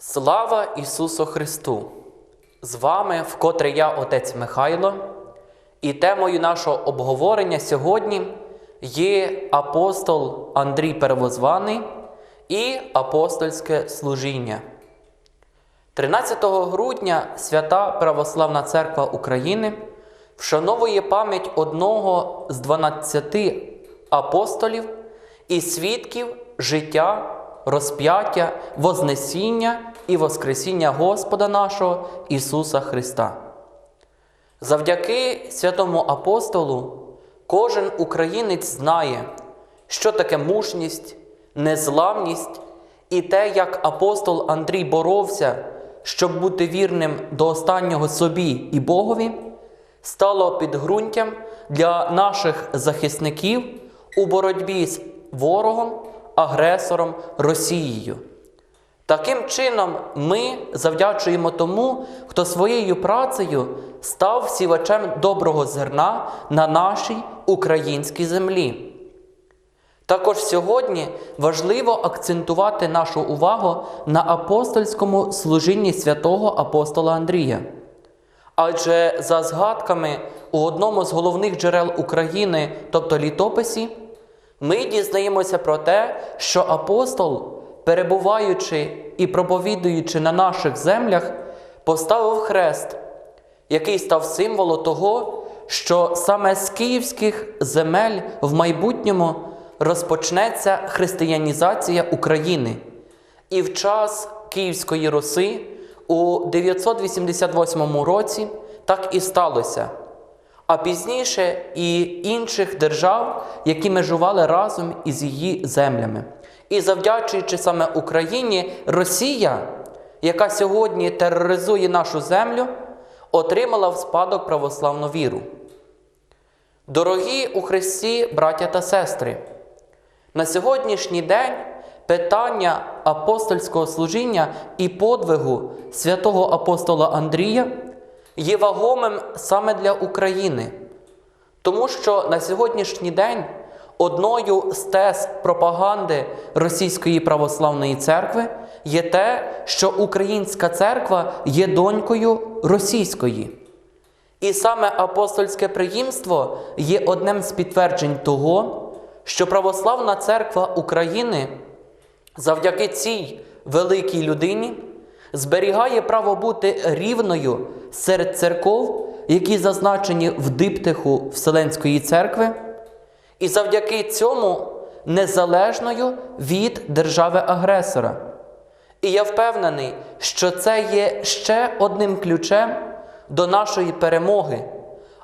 Слава Ісусу Христу! З вами вкотре я, отець Михайло, і темою нашого обговорення сьогодні є апостол Андрій Первозваний і апостольське служіння. 13 грудня Свята Православна Церква України вшановує пам'ять одного з 12 апостолів і свідків життя, розп'яття, Вознесіння і Воскресіння Господа нашого Ісуса Христа. Завдяки святому апостолу кожен українець знає, що таке мужність, незламність і те, як апостол Андрій боровся, щоб бути вірним до останнього собі і Богові, стало підґрунтям для наших захисників у боротьбі з ворогом, агресором Росією. Таким чином, ми завдячуємо тому, хто своєю працею став сівачем доброго зерна на нашій українській землі. Також сьогодні важливо акцентувати нашу увагу на апостольському служінні святого апостола Андрія. Адже за згадками у одному з головних джерел України, тобто літописі, ми дізнаємося про те, що апостол, перебуваючи і проповідуючи на наших землях, поставив хрест, який став символом того, що саме з київських земель в майбутньому розпочнеться християнізація України. І в час Київської Руси у 988 році так і сталося. А пізніше і інших держав, які межували разом із її землями. І завдячуючи саме Україні, Росія, яка сьогодні тероризує нашу землю, отримала в спадок православну віру. Дорогі у Христі, браття та сестри, на сьогоднішній день питання апостольського служіння і подвигу святого апостола Андрія є вагомим саме для України, тому що на сьогоднішній день одною з тез пропаганди Російської православної церкви є те, що Українська церква є донькою російської. І саме апостольське приїмство є одним з підтверджень того, що Православна церква України завдяки цій великій людині зберігає право бути рівною серед церков, які зазначені в диптиху Вселенської церкви, і завдяки цьому незалежною від держави-агресора. І я впевнений, що це є ще одним ключем до нашої перемоги.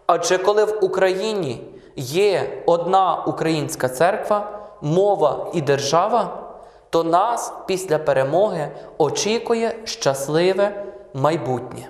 Адже коли в Україні є одна українська церква, мова і держава, то нас після перемоги очікує щасливе майбутнє.